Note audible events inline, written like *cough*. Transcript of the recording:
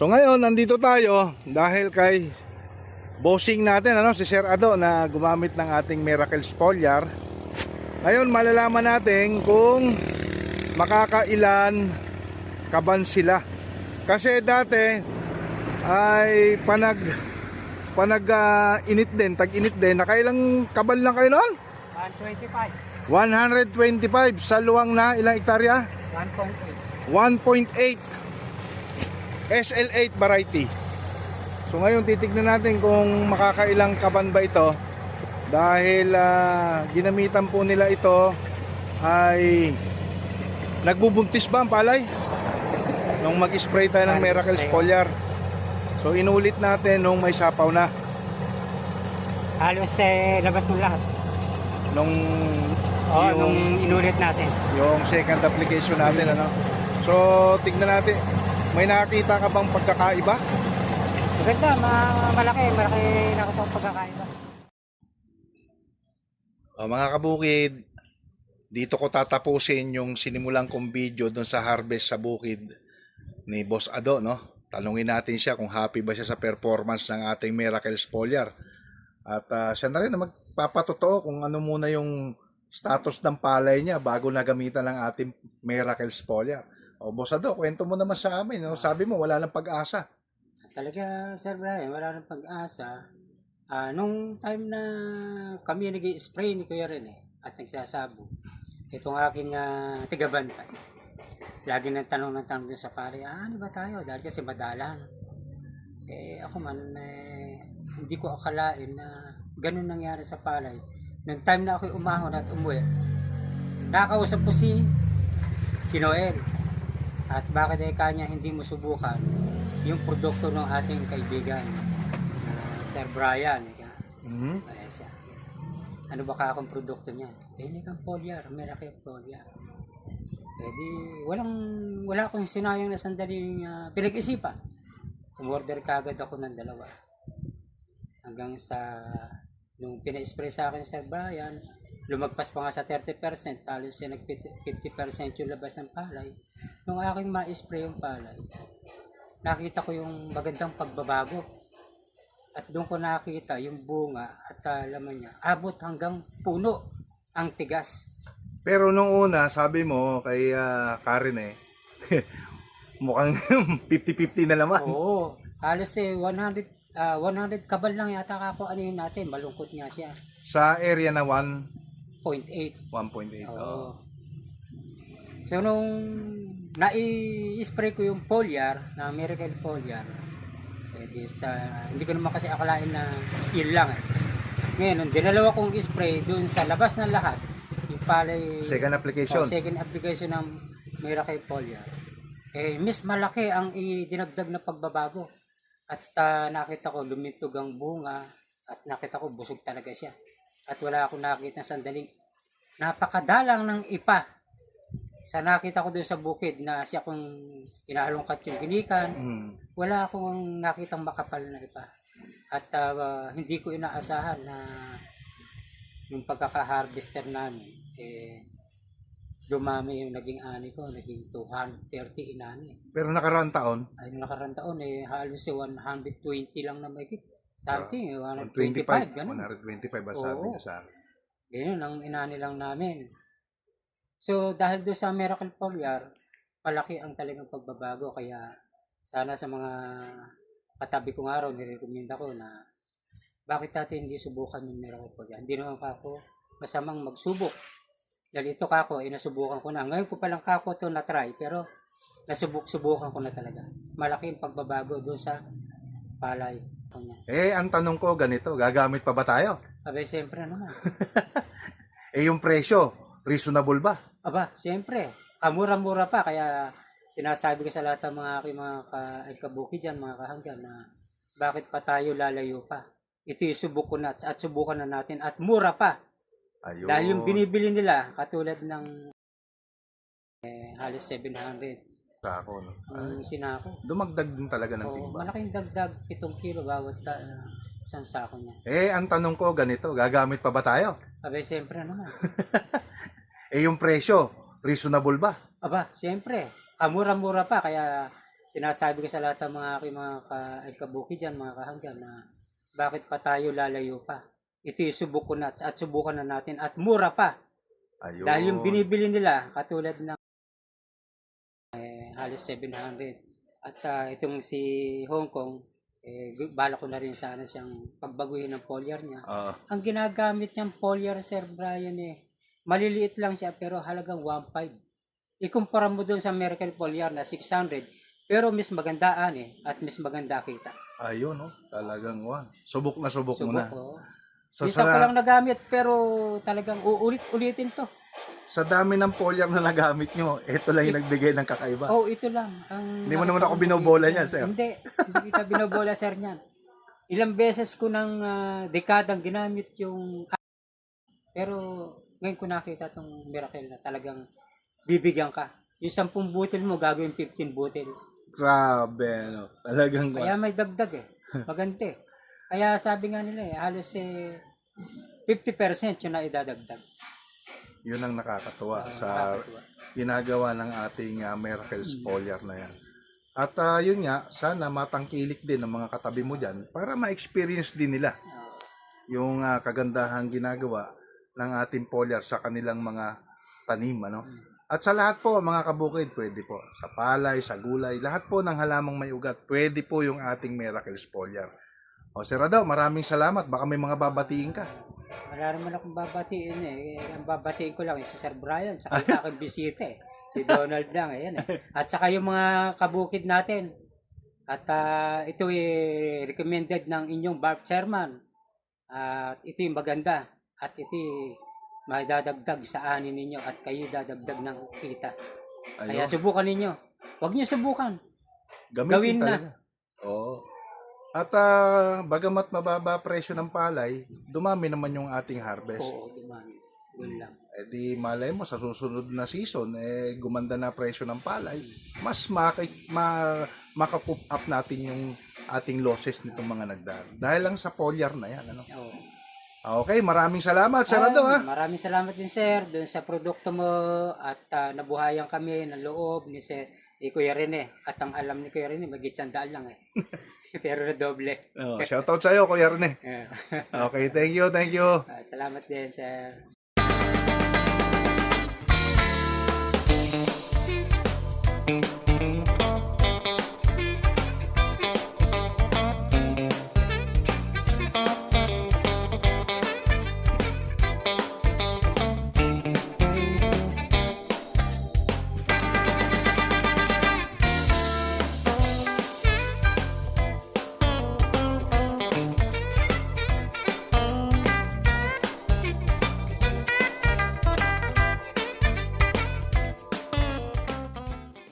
So ngayon, nandito tayo dahil kay bossing natin, ano, si Sir Ado na gumamit ng ating Miracle Foliar. Ngayon, malalaman natin kung makakailan kaban sila. Kasi dati ay panag panag ah, init din, tag-init din. Nakailang kaban lang kayo noon? 125. 125 sa luwang na ilang hektarya? 1.8. 1.8 SL8 variety. So ngayon titignan natin kung makakailang kaban ba ito dahil ah, ginamitan po nila ito ay nagbubuntis ba ang palay? Nung mag-spray tayo ng Miracle Foliar. So inulit natin nung may sapaw na. Halos eh, labas ng lahat. Nung Oo, yung, nung inulit natin. yung second application natin ano. So tignan natin. May nakakita ka bang pagkakaiba? Maganda, ma- malaki, malaki na ako pang pagkakaiba. O, mga kabukid, dito ko tatapusin yung sinimulan kong video doon sa harvest sa bukid ni Boss Ado, no? Talungin natin siya kung happy ba siya sa performance ng ating Miracle Foliar. At ah, siya na rin na magpapatotoo kung ano muna yung status ng palay niya bago nagamitan ng ating Miracle Foliar. O Boss Ado, kwento mo naman sa amin. No? Sabi mo, wala nang pag-asa. Talaga, Sir Brian, wala nang pag-asa. Ah, nung time na kami nag spray ni Kuya Ren eh, at nagsasabo, itong aking uh, tigabantay. Lagi nang tanong ng tanong sa pare, ah, ano ba tayo? Dahil kasi madalang. Eh, ako man, eh, hindi ko akalain na ganun nangyari sa palay. Nung time na ako umahon at umuwi, nakakausap ko si, si Noel. At bakit eh kanya hindi mo subukan yung produkto ng ating kaibigan, ah, Sir Brian. ika. Mhm. Kaya siya. Ano ba ka akong produkto niya? May kang Miracle foliar. Eh di, walang, wala akong sinayang na sandaling uh, pinag-isipan. Umorder kagad ako ng dalawa. Hanggang sa, nung pina-spray sa akin Sir Brian, lumagpas pa nga sa 30%, halos siya nag 50% yung labas ng palay. Nung aking ma-spray yung palay, nakita ko yung magandang pagbabago. At doon ko nakita yung bunga at ah, laman niya. Abot hanggang puno ang tigas. Pero nung una, sabi mo kay ah, Karen eh, *laughs* mukhang 50-50 na naman. Oo. Halos eh 100 ah, 100 kabal lang yata kako ano yun natin. Malungkot nga siya. Sa area na 1, 0.8. 1.8. Oo. Oo. So nung nai-spray ko yung foliar, na Miracle foliar, eh, di sa, hindi ko naman kasi akalain na yun lang eh. Ngayon, nung dinalawa kong spray dun sa labas ng lahat, yung palay, Second application. Oh, second application ng Miracle foliar, eh, miss malaki ang idinagdag na pagbabago. At ah, nakita ko, lumintog ang bunga, at nakita ko, busog talaga siya. At wala akong nakita sandaling napakadalang ng ipa sa nakita ko doon sa bukid na siya kung inaalungkat yung ginikan, Mm. wala akong nakitang makapal na ipa. At ah, hindi ko inaasahan na yung pagkaka-harvester namin, eh, dumami yung naging ani ko, naging 230 inani. Pero nakaraang taon, Ay, nung nakarang taon, eh, halos eh, 120 lang na may Something, eh, 125, 125, ganun. 125 ba sabi Oo. niyo sa akin. Ganyan ang inani lang namin. So, dahil doon sa Miracle Foliar, palaki ang talagang pagbabago. Kaya, sana sa mga katabi kong araw, nirekomenda ko na bakit natin hindi subukan yung Miracle Foliar. Hindi naman pa ako masamang magsubok. Dahil ito kako, eh, nasubukan ko na. Ngayon ko palang kako to na-try, pero nasubok-subukan ko na talaga. Malaki ang pagbabago doon sa palay. Eh, ang tanong ko ganito, gagamit pa ba tayo? Abay, siyempre naman. *laughs* Eh, yung presyo, reasonable ba? Aba, siyempre, kamura-mura pa kaya sinasabi ko sa lahat ng mga aking mga ka, ay kabuki dyan, mga kahanggan na bakit pa tayo lalayo pa. Ito yung subok ko na at subukan na natin at mura pa. Ayun. Dahil yung binibili nila katulad ng eh, halos 700 Sako, no? ang sinako. Dumagdag din talaga ng Oo, timba. malaking dagdag 7 kilo bawat ta, isang sako niya. Eh, ang tanong ko ganito, gagamit pa ba tayo? Abay, siyempre naman. *laughs* Eh, yung presyo, reasonable ba? Aba, siyempre, kamura-mura pa kaya sinasabi ko sa lahat ng mga aking mga ka, ay kabuki dyan, mga kahanggan, na bakit pa tayo lalayo pa? Ito yung subok ko na at subukan na natin at mura pa. Ayun. Dahil yung binibili nila, katulad ng eh, halos 700. At ah, itong si Hong Kong, eh, bala ko na rin sana siyang pagbaguhin ng foliar niya. Ah, Ang ginagamit niyang foliar, Sir Brian, eh, maliliit lang siya pero halagang 1.5. Ikumpara mo doon sa American foliar na 600, pero mas magandaan eh, at mas maganda kita. ayun, no? Talagang, wow. Subok na subok, mo Subok na. ko. Sa, ko lang nagamit, pero talagang uulit-ulitin to. sa dami ng foliar na nagamit nyo, ito lang yung nagbigay ng kakaiba. Oh, ito lang. Ang Hindi mo naman ako binobola niyan, sir. Hindi, hindi kita binobola, sir, niyan. Ilang beses ko ng ah, dekadang ginamit yung... Pero ngayon ko nakita itong miracle na talagang bibigyan ka. Yung 10 butil mo, gagawin 15 butil. Grabe, no? Talagang, Kaya may dagdag eh. *laughs* Maganda eh. Kaya sabi nga nila eh, halos eh, 50% yun na idadagdag. yun ang nakakatuwa Ah, sa nakakatuwa. ginagawa ng ating uh, Miracles foliar na yan. At ah, yun nga, sana matangkilik din ng mga katabi mo dyan para ma-experience din nila Oo. yung ah, kagandahang ginagawa ng ating foliar sa kanilang mga tanim. Ano? At sa lahat po, mga kabukid, pwede po. Sa palay, sa gulay, lahat po ng halamang may ugat, pwede po yung ating Miracles foliar. O, Sir Adaw, maraming salamat. Baka may mga babatiin ka. Wala naman akong babatiin eh. Eh, Ang babatiin ko lang eh, si Sir Brian, saka *laughs* yung aking bisita eh. Si Donald lang, ayan eh. At saka yung mga kabukid natin. At ah, ito eh, recommended ng inyong bar chairman. At ito yung maganda. At ito eh, may dadagdag sa ani ninyo at kayo dadagdag ng kita. Kaya Ayun, subukan ninyo. Huwag niyo subukan. gamitin gawin na. talaga. Oo. At ah, bagamat mababa presyo ng palay, dumami naman yung ating harvest. Oo, dumami. Doon lang. Eh di malay mo sa susunod na season eh gumanda na presyo ng palay, mas maki, ma, makakup up natin yung ating losses nitong mga nagdaan. Dahil lang sa foliar na yan. Ano? Oo. Okay, maraming salamat, Sir Ado, ha? Maraming salamat din sir doon sa produkto mo at ah, nabuhayan kami ng loob ni Sir ni Kuya Rene at ang alam ni Kuya Rene magit sandaan lang eh. *laughs* Pero na doble. Oh, shoutout sa'yo, Kuya Rene. *laughs* Eh, Okay, thank you, thank you. ah, salamat din sir. Thank